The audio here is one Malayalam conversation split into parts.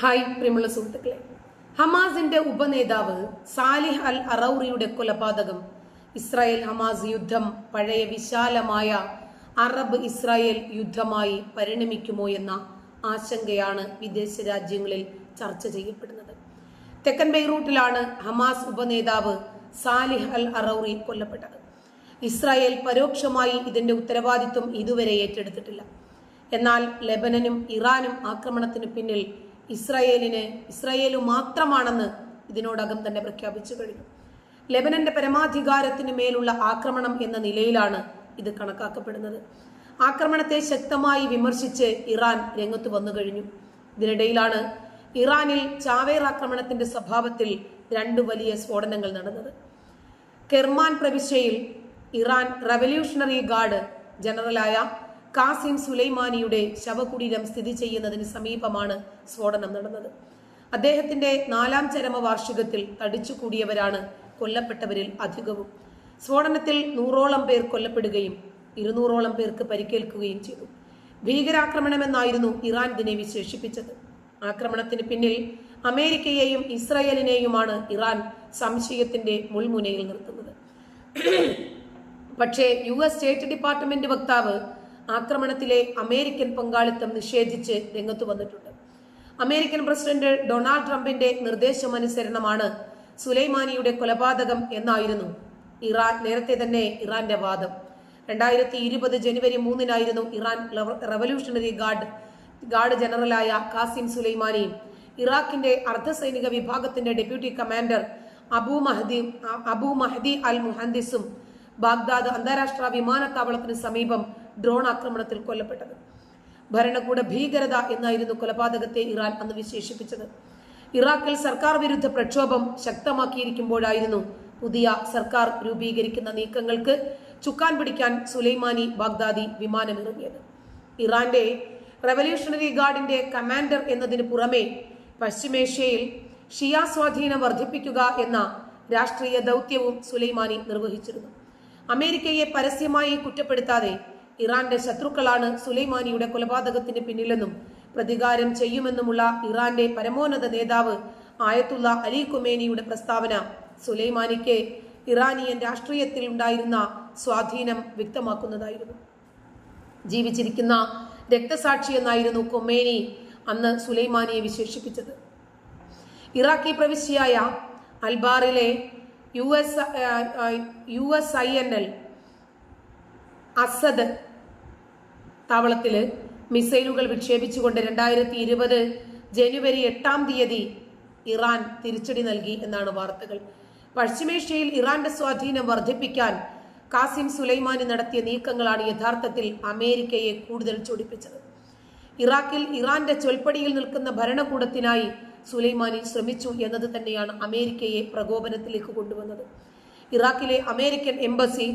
ഹായ് പ്രിയമുള്ള സുഹൃത്തുക്കളെ. ഹമാസിന്റെ ഉപനേതാവ് സാലിഹ് അൽ അറൌറിയുടെ കൊലപാതകം ഇസ്രായേൽ ഹമാസ് യുദ്ധം പഴയ വിശാലമായ അറബ് ഇസ്രായേൽ യുദ്ധമായി പരിണമിക്കുമോ എന്ന ആശങ്കയാണ് വിദേശ രാജ്യങ്ങളിൽ ചർച്ച ചെയ്യപ്പെടുന്നത്. തെക്കൻ ബെയ്റൂട്ടിലാണ് ഹമാസ് ഉപനേതാവ് സാലിഹ് അൽ അറൌറി കൊല്ലപ്പെട്ടത്. ഇസ്രായേൽ പരോക്ഷമായി ഇതിന്റെ ഉത്തരവാദിത്വം ഇതുവരെ ഏറ്റെടുത്തിട്ടില്ല. എന്നാൽ ലെബനനും ഇറാനും ആക്രമണത്തിന് പിന്നിൽ ഇസ്രായേലിന് ഇസ്രയേൽ മാത്രമാണെന്ന് ഇതിനോടകം തന്നെ പ്രഖ്യാപിച്ചു കഴിഞ്ഞു. ലെബനന്റെ പരമാധികാരത്തിന് മേലുള്ള ആക്രമണം എന്ന നിലയിലാണ് ഇത് കണക്കാക്കപ്പെടുന്നത്. ആക്രമണത്തെ ശക്തമായി വിമർശിച്ച് ഇറാൻ രംഗത്ത് വന്നു കഴിഞ്ഞു. ഇതിനിടയിലാണ് ഇറാനിൽ ചാവേർ ആക്രമണത്തിന്റെ സ്വഭാവത്തിൽ രണ്ട് വലിയ സ്ഫോടനങ്ങൾ നടന്നത്. കെർമാൻ പ്രവിശ്യയിൽ ഇറാൻ റവല്യൂഷണറി ഗാർഡ് ജനറലായ കാസിം സുലൈമാനിയുടെ ശവകുടീരം സ്ഥിതി ചെയ്യുന്നതിന് സമീപമാണ് സ്ഫോടനം നടന്നത്. അദ്ദേഹത്തിന്റെ നാലാം ചരമ വാർഷികത്തിൽ തടിച്ചുകൂടിയവരാണ് കൊല്ലപ്പെട്ടവരിൽ അധികവും. സ്ഫോടനത്തിൽ നൂറോളം പേർ കൊല്ലപ്പെടുകയും ഇരുന്നൂറോളം പേർക്ക് പരിക്കേൽക്കുകയും ചെയ്തു. ഭീകരാക്രമണമെന്നായിരുന്നു ഇറാൻ ഇതിനെ വിശേഷിപ്പിച്ചത്. ആക്രമണത്തിന് പിന്നിൽ അമേരിക്കയെയും ഇസ്രയേലിനെയുമാണ് ഇറാൻ സംശയത്തിന്റെ മുൾമുനയിൽ നിർത്തുന്നത്. പക്ഷേ യു എസ് സ്റ്റേറ്റ് ഡിപ്പാർട്ട്മെന്റ് വക്താവ് ആക്രമണത്തിലെ അമേരിക്കൻ പങ്കാളിത്തം നിഷേധിച്ച് രംഗത്തു വന്നിട്ടുണ്ട്. അമേരിക്കൻ പ്രസിഡന്റ് ഡൊണാൾഡ് ട്രംപിന്റെ നിർദ്ദേശമനുസരണമാണ് സുലൈമാനിയുടെ കൊലപാതകം എന്നായിരുന്നു ഇറാൻ നേരത്തെ തന്നെ ഇറാന്റെ വാദം. രണ്ടായിരത്തി ഇരുപത് ജനുവരി മൂന്നിനായിരുന്നു ഇറാൻ റവല്യൂഷണറി ഗാർഡ് ഗാർഡ് ജനറലായ കാസിം സുലൈമാനിയും ഇറാഖിന്റെ അർദ്ധസൈനിക വിഭാഗത്തിന്റെ deputy commander Abu Mahdi Abu Mahdi al മുഹന്ദിസും Baghdad അന്താരാഷ്ട്ര വിമാനത്താവളത്തിന് സമീപം ഡ്രോൺ ആക്രമണത്തിൽ കൊല്ലപ്പെട്ടത്. ഭരണകൂട ഭീകരത എന്നായിരുന്നു കൊലപാതകത്തെ ഇറാൻ അന്ന് വിശേഷിപ്പിച്ചത്. ഇറാഖിൽ സർക്കാർ വിരുദ്ധ പ്രക്ഷോഭം ശക്തമാക്കിയിരിക്കുമ്പോഴായിരുന്നു പുതിയ സർക്കാർ രൂപീകരിക്കുന്ന നീക്കങ്ങൾക്ക് ചുക്കാൻ പിടിക്കാൻ സുലൈമാനി ബാഗ്ദാദി വിമാനമിറങ്ങിയത്. ഇറാന്റെ റവല്യൂഷണറി ഗാർഡിന്റെ കമാൻഡർ എന്നതിന് പുറമെ പശ്ചിമേഷ്യയിൽ ഷിയ സ്വാധീനം വർദ്ധിപ്പിക്കുക എന്ന രാഷ്ട്രീയ ദൗത്യവും സുലൈമാനി നിർവഹിച്ചിരുന്നു. അമേരിക്കയെ പരസ്യമായി കുറ്റപ്പെടുത്താതെ ഇറാന്റെ ശത്രുക്കളാണ് സുലൈമാനിയുടെ കൊലപാതകത്തിന് പിന്നിലെന്നും പ്രതികാരം ചെയ്യുമെന്നുമുള്ള ഇറാന്റെ പരമോന്നത നേതാവ് ആയത്തുള്ള അലി കുമേനിയുടെ പ്രസ്താവന സുലൈമാനിക്ക് ഇറാനിയൻ രാഷ്ട്രീയത്തിൽ ഉണ്ടായിരുന്ന സ്വാധീനം വ്യക്തമാക്കുന്നതായിരുന്നു. ജീവിച്ചിരിക്കുന്ന രക്തസാക്ഷി എന്നായിരുന്നു കൊമേനി അന്ന് സുലൈമാനിയെ വിശേഷിപ്പിച്ചത്. ഇറാഖി പ്രവിശ്യയായ അൽബാറിലെ U S U S I N L Asad താവളത്തിൽ മിസൈലുകൾ വിക്ഷേപിച്ചുകൊണ്ട് രണ്ടായിരത്തി ഇരുപത് ജനുവരി എട്ടാം തീയതി ഇറാൻ തിരിച്ചടി നൽകി എന്നാണ് വാർത്തകൾ. പശ്ചിമേഷ്യയിൽ ഇറാന്റെ സ്വാധീനം വർദ്ധിപ്പിക്കാൻ കാസിം സുലൈമാനി നടത്തിയ നീക്കങ്ങളാണ് യഥാർത്ഥത്തിൽ അമേരിക്കയെ കൂടുതൽ ചൊടിപ്പിച്ചത്. ഇറാഖിൽ ഇറാന്റെ ചൊൽപ്പടിയിൽ നിൽക്കുന്ന ഭരണകൂടത്തിനായി സുലൈമാനി ശ്രമിച്ചു എന്നത് തന്നെയാണ് അമേരിക്കയെ പ്രകോപനത്തിലേക്ക് കൊണ്ടുവന്നത്. ഇറാഖിലെ അമേരിക്കൻ എംബസി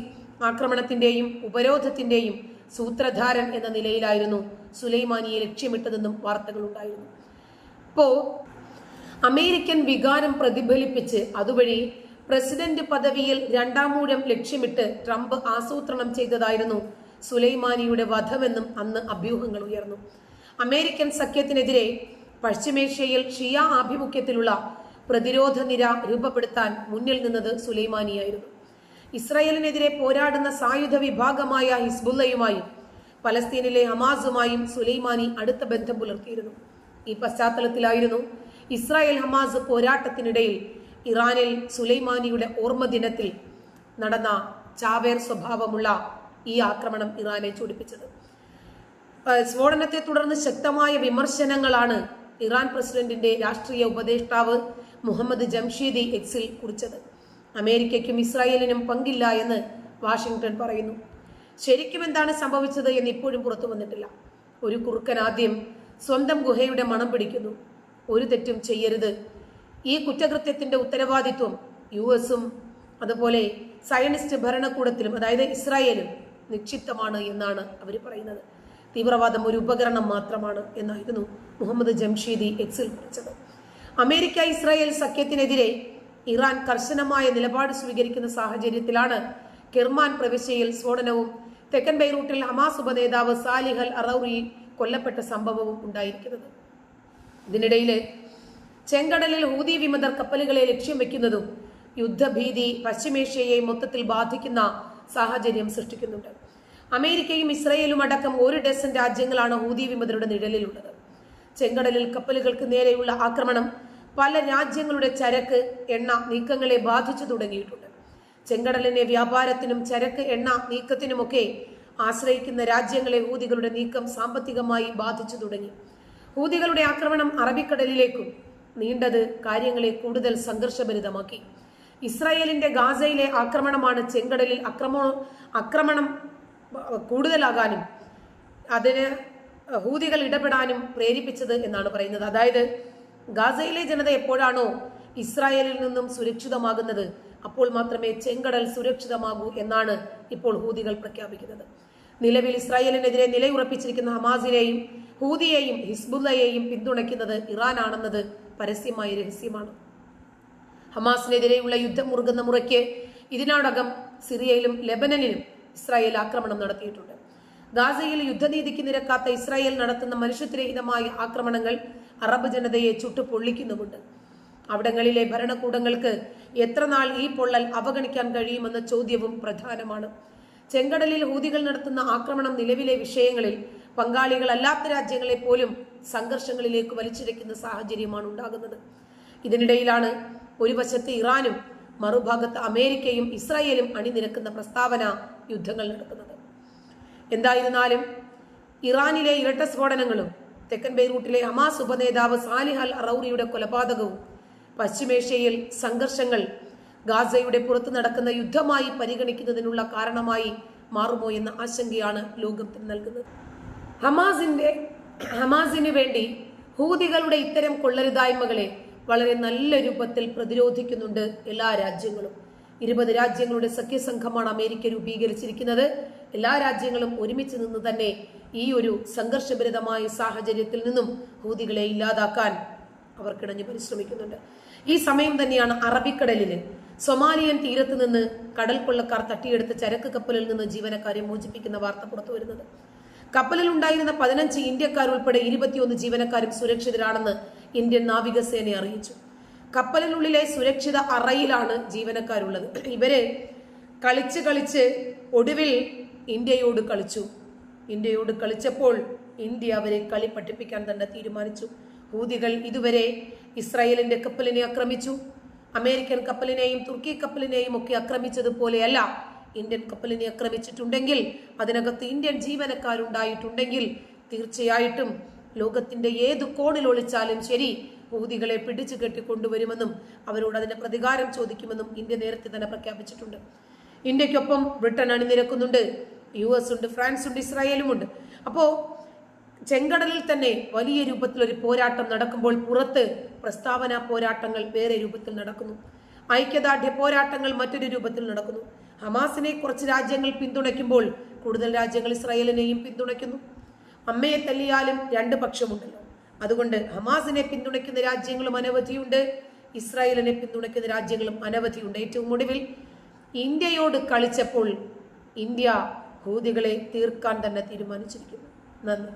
ആക്രമണത്തിന്റെയും ഉപരോധത്തിന്റെയും സൂത്രധാരൻ എന്ന നിലയിലായിരുന്നു സുലൈമാനിയെ ലക്ഷ്യമിട്ടതെന്നും വാർത്തകളുണ്ടായിരുന്നു. ഇപ്പോ അമേരിക്കൻ വികാരം പ്രതിഫലിപ്പിച്ച് അതുവഴി പ്രസിഡന്റ് പദവിയിൽ രണ്ടാമൂഴം ലക്ഷ്യമിട്ട് ട്രംപ് ആസൂത്രണം ചെയ്തതായിരുന്നു സുലൈമാനിയുടെ വധമെന്നും അന്ന് അഭ്യൂഹങ്ങൾ ഉയർന്നു. അമേരിക്കൻ സഖ്യത്തിനെതിരെ പശ്ചിമേഷ്യയിൽ ഷിയ ആഭിമുഖ്യത്തിലുള്ള പ്രതിരോധ നിര രൂപപ്പെടുത്താൻ മുന്നിൽ നിന്നത് സുലൈമാനിയായിരുന്നു. ഇസ്രായേലിനെതിരെ പോരാടുന്ന സായുധ വിഭാഗമായ ഹിസ്ബുല്ലയുമായും പലസ്തീനിലെ ഹമാസുമായും സുലൈമാനി അടുത്ത ബന്ധം പുലർത്തിയിരുന്നു. ഈ പശ്ചാത്തലത്തിലായിരുന്നു ഇസ്രായേൽ ഹമാസ് പോരാട്ടത്തിനിടയിൽ ഇറാനിൽ സുലൈമാനിയുടെ ഓർമ്മ ദിനത്തിൽ നടന്ന ചാവേർ സ്വഭാവമുള്ള ഈ ആക്രമണം ഇറാനെ ചൂടിപ്പിച്ചത്. സ്ഫോടനത്തെ തുടർന്ന് ശക്തമായ വിമർശനങ്ങളാണ് ഇറാൻ പ്രസിഡന്റിന്റെ രാഷ്ട്രീയ ഉപദേഷ്ടാവ് മുഹമ്മദ് ജംഷീദി എക്സിൽ കുറിച്ചത്. അമേരിക്കയ്ക്കും ഇസ്രായേലിനും പങ്കില്ല എന്ന് വാഷിംഗ്ടൺ പറയുന്നു. ശരിക്കും എന്താണ് സംഭവിച്ചത് എന്ന് ഇപ്പോഴും പുറത്തു വന്നിട്ടില്ല. ഒരു കുറുക്കൻ ആദ്യം സ്വന്തം ഗുഹയുടെ മണം പിടിക്കുന്നു. ഒരു തെറ്റും ചെയ്യരുത്. ഈ കുറ്റകൃത്യത്തിന്റെ ഉത്തരവാദിത്വം യു എസും അതുപോലെ സയനിസ്റ്റ് ഭരണകൂടത്തിലും അതായത് ഇസ്രായേലും നിക്ഷിപ്തമാണ് എന്നാണ് അവർ പറയുന്നത്. തീവ്രവാദം ഒരു ഉപകരണം മാത്രമാണ് എന്നായിരുന്നു മുഹമ്മദ് ജംഷീദി എക്സിൽ കുറിച്ചത്. അമേരിക്ക ഇസ്രായേൽ സഖ്യത്തിനെതിരെ ഇറാൻ കർശനമായ നിലപാട് സ്വീകരിക്കുന്ന സാഹചര്യത്തിലാണ് കിർമാൻ പ്രവിശ്യയിൽ സ്ഫോടനവും തെക്കൻ ബൈറൂട്ടിൽ ഹമാസ് ഉപനേതാവ് സാലിഹൽ അറൌറി കൊല്ലപ്പെട്ട സംഭവവും ഉണ്ടായിരിക്കുന്നത്. ഇതിനിടയിൽ ചെങ്കടലിൽ ഹൂതി വിമതർ കപ്പലുകളെ ലക്ഷ്യം വെക്കുന്നതും യുദ്ധഭീതി പശ്ചിമേഷ്യയെ മൊത്തത്തിൽ ബാധിക്കുന്ന സാഹചര്യം സൃഷ്ടിക്കുന്നുണ്ട്. അമേരിക്കയും ഇസ്രയേലും അടക്കം ഒരു ഡസൻ രാജ്യങ്ങളാണ് ഹൂതി വിമതരുടെ നിഴലിലുള്ളത്. ചെങ്കടലിൽ കപ്പലുകൾക്ക് നേരെയുള്ള ആക്രമണം പല രാജ്യങ്ങളുടെ ചരക്ക് എണ്ണ നീക്കങ്ങളെ ബാധിച്ചു തുടങ്ങിയിട്ടുണ്ട്. ചെങ്കടലിനെ വ്യാപാരത്തിനും ചരക്ക് എണ്ണ നീക്കത്തിനുമൊക്കെ ആശ്രയിക്കുന്ന രാജ്യങ്ങളെ ഹൂതികളുടെ നീക്കം സാമ്പത്തികമായി ബാധിച്ചു തുടങ്ങി. ഹൂതികളുടെ ആക്രമണം അറബിക്കടലിലേക്കും നീണ്ടത് കാര്യങ്ങളെ കൂടുതൽ സംഘർഷഭരിതമാക്കി. ഇസ്രായേലിന്റെ ഗാസയിലെ ആക്രമണമാണ് ചെങ്കടലിൽ അക്രമ ആക്രമണം കൂടുതലാകാനും അതിന് ഹൂതികൾ ഇടപെടാനും പ്രേരിപ്പിച്ചത് എന്നാണ് പറയുന്നത്. അതായത് ഗാസയിലെ ജനത എപ്പോഴാണോ ഇസ്രായേലിൽ നിന്നും സുരക്ഷിതമാകുന്നത് അപ്പോൾ മാത്രമേ ചെങ്കടൽ സുരക്ഷിതമാകൂ എന്നാണ് ഇപ്പോൾ ഹൂതികൾ പ്രഖ്യാപിക്കുന്നത്. നിലവിൽ ഇസ്രായേലിനെതിരെ നിലയുറപ്പിച്ചിരിക്കുന്ന ഹമാസിനെയും ഹൂതിയെയും ഹിസ്ബുല്ലയെയും പിന്തുണയ്ക്കുന്നത് ഇറാനാണെന്നത് പരസ്യമായ രഹസ്യമാണ്. ഹമാസിനെതിരെയുള്ള യുദ്ധം മുറുകുന്ന മുറയ്ക്ക് ഇതിനോടകം സിറിയയിലും ലെബനനിലും ഇസ്രായേൽ ആക്രമണം നടത്തിയിട്ടുണ്ട്. ഗാസയിൽ യുദ്ധനീതിക്ക് നിരക്കാത്ത ഇസ്രായേൽ നടത്തുന്ന മനുഷ്യത്വരഹിതമായ ആക്രമണങ്ങൾ അറബ് ജനതയെ ചുട്ടു പൊള്ളിക്കുന്നുമുണ്ട് അവിടങ്ങളിലെ ഭരണകൂടങ്ങൾക്ക് എത്ര നാൾ ഈ പൊള്ളൽ അവഗണിക്കാൻ കഴിയുമെന്ന ചോദ്യവും പ്രധാനമാണ്. ചെങ്കടലിൽ ഹൂതികൾ നടത്തുന്ന ആക്രമണം നിലവിലെ വിഷയങ്ങളിൽ പങ്കാളികളല്ലാത്ത രാജ്യങ്ങളെ പോലും സംഘർഷങ്ങളിലേക്ക് വലിച്ചിഴയ്ക്കുന്ന സാഹചര്യമാണ് ഉണ്ടാകുന്നത്. ഇതിനിടയിലാണ് ഒരു വശത്ത് ഇറാനും മറുഭാഗത്ത് അമേരിക്കയും ഇസ്രായേലും അണിനിരക്കുന്ന പ്രസ്താവന യുദ്ധങ്ങൾ നടക്കുന്നത് എന്തായിരുന്നാലും ഇറാനിലെ ഇരട്ട സ്ഫോടനങ്ങളും തെക്കൻ ബെയ്റൂട്ടിലെ ഹമാസ് ഉപനേതാവ് സാലിഹ് അൽ അറൌറിയുടെ കൊലപാതകവും പശ്ചിമേഷ്യയിൽ സംഘർഷങ്ങൾ ഗാസയുടെ പുറത്ത് നടക്കുന്ന യുദ്ധമായി പരിഗണിക്കുന്നതിനുള്ള കാരണമായി മാറുമോ എന്ന ആശങ്കയാണ് ലോകത്തിന് നൽകുന്നത്. ഹമാസിന്റെ ഹമാസിനു വേണ്ടി ഹൂതികളുടെ ഇത്തരം കൊള്ളരുതായ്മകളെ വളരെ നല്ല രൂപത്തിൽ പ്രതിരോധിക്കുന്നുണ്ട് എല്ലാ രാജ്യങ്ങളും. ഇരുപത് രാജ്യങ്ങളുടെ സഖ്യസംഘമാണ് അമേരിക്ക രൂപീകരിച്ചിരിക്കുന്നത്. എല്ലാ രാജ്യങ്ങളും ഒരുമിച്ച് നിന്ന് തന്നെ ഈ ഒരു സംഘർഷഭരിതമായ സാഹചര്യത്തിൽ നിന്നും ഹൂതികളെ ഇല്ലാതാക്കാൻ അവർ പരിശ്രമിക്കുന്നുണ്ട്. ഈ സമയം തന്നെയാണ് അറബിക്കടലിൽ സൊമാലിയൻ തീരത്ത് നിന്ന് കടൽ കൊള്ളക്കാർ തട്ടിയെടുത്ത ചരക്ക് കപ്പലിൽ നിന്ന് ജീവനക്കാരെ മോചിപ്പിക്കുന്ന വാർത്ത പുറത്തു വരുന്നത്. കപ്പലിൽ ഉണ്ടായിരുന്ന പതിനഞ്ച് ഇന്ത്യക്കാർ ഉൾപ്പെടെ ഇരുപത്തിയൊന്ന് ജീവനക്കാരും സുരക്ഷിതരാണെന്ന് ഇന്ത്യൻ നാവികസേന അറിയിച്ചു. കപ്പലിനുള്ളിലെ സുരക്ഷിത അറയിലാണ് ജീവനക്കാരുള്ളത്. ഇവർ കളിച്ച് കളിച്ച് ഒടുവിൽ ഇന്ത്യയോട് കളിച്ചു. ഇന്ത്യയോട് കളിച്ചപ്പോൾ ഇന്ത്യ അവരെ കളി പഠിപ്പിക്കാൻ തന്നെ തീരുമാനിച്ചു. ഹൂതികൾ ഇതുവരെ ഇസ്രായേലിന്റെ കപ്പലിനെ ആക്രമിച്ചു. അമേരിക്കൻ കപ്പലിനെയും തുർക്കി കപ്പലിനെയും ഒക്കെ ആക്രമിച്ചതുപോലെയല്ല ഇന്ത്യൻ കപ്പലിനെ ആക്രമിച്ചിട്ടുണ്ടെങ്കിൽ അതിനകത്ത് ഇന്ത്യൻ ജീവനക്കാരുണ്ടായിട്ടുണ്ടെങ്കിൽ തീർച്ചയായിട്ടും ലോകത്തിന്റെ ഏത് കോണിൽ ഒളിച്ചാലും ശരി ഹൂതികളെ പിടിച്ചു കെട്ടി കൊണ്ടുവരുമെന്നും അവരോട് അതിന്റെ പ്രതികാരം ചോദിക്കുമെന്നും ഇന്ത്യ നേരത്തെ തന്നെ പ്രഖ്യാപിച്ചിട്ടുണ്ട്. ഇന്ത്യക്കൊപ്പം ബ്രിട്ടൻ അണിനിരക്കുന്നുണ്ട് യു എസ് ഉണ്ട് ഫ്രാൻസ് ഉണ്ട് ഇസ്രായേലും ഉണ്ട്. അപ്പോ ചെങ്കടലിൽ തന്നെ വലിയ രൂപത്തിൽ ഒരു പോരാട്ടം നടക്കുമ്പോൾ പുറത്ത് പ്രസ്താവന പോരാട്ടങ്ങൾ വേറെ രൂപത്തിൽ നടക്കുന്നു. ഐക്യദാർഢ്യ പോരാട്ടങ്ങൾ മറ്റൊരു രൂപത്തിൽ നടക്കുന്നു. ഹമാസിനെ കുറച്ച് രാജ്യങ്ങൾ പിന്തുണയ്ക്കുമ്പോൾ കൂടുതൽ രാജ്യങ്ങൾ ഇസ്രായേലിനെയും പിന്തുണയ്ക്കുന്നു. അമ്മയെ തല്ലിയാലും രണ്ട് പക്ഷമുണ്ടല്ലോ അതുകൊണ്ട് ഹമാസിനെ പിന്തുണയ്ക്കുന്ന രാജ്യങ്ങളും അനവധിയുണ്ട്. ഇസ്രായേലിനെ പിന്തുണയ്ക്കുന്ന രാജ്യങ്ങളും അനവധിയുണ്ട്. ഏറ്റവും ഒടുവിൽ ഇന്ത്യയോട് കളിച്ചപ്പോൾ ഇന്ത്യ ഹൂതികളെ തീർക്കാൻ തന്നെ തീരുമാനിച്ചിരിക്കുന്നു. നന്ദി.